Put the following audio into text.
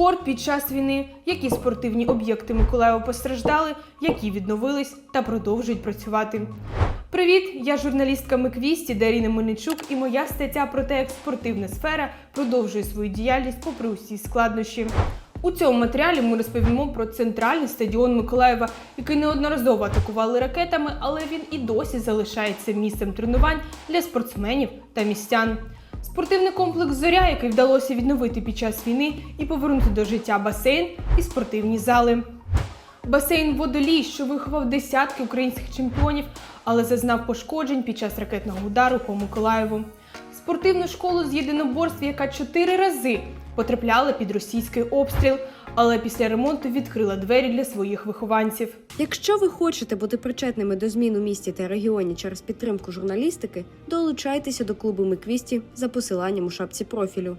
Спорт під час війни, які спортивні об'єкти Миколаєва постраждали, які відновились та продовжують працювати. Привіт! Я журналістка Миквісті Даріна Мельничук і моя стаття про те, як спортивна сфера продовжує свою діяльність попри усі складнощі. У цьому матеріалі ми розповімо про центральний стадіон Миколаєва, який неодноразово атакували ракетами, але він і досі залишається місцем тренувань для спортсменів та містян. Спортивний комплекс Зоря, який вдалося відновити під час війни і повернути до життя басейн і спортивні зали. Басейн водолій, що виховав десятки українських чемпіонів, але зазнав пошкоджень під час ракетного удару по Миколаєву. Спортивну школу з єдиноборств, яка чотири рази потрапляла під російський обстріл, але після ремонту відкрила двері для своїх вихованців. Якщо ви хочете бути причетними до змін у місті та регіоні через підтримку журналістики, долучайтеся до клубу Миквісті за посиланням у шапці профілю.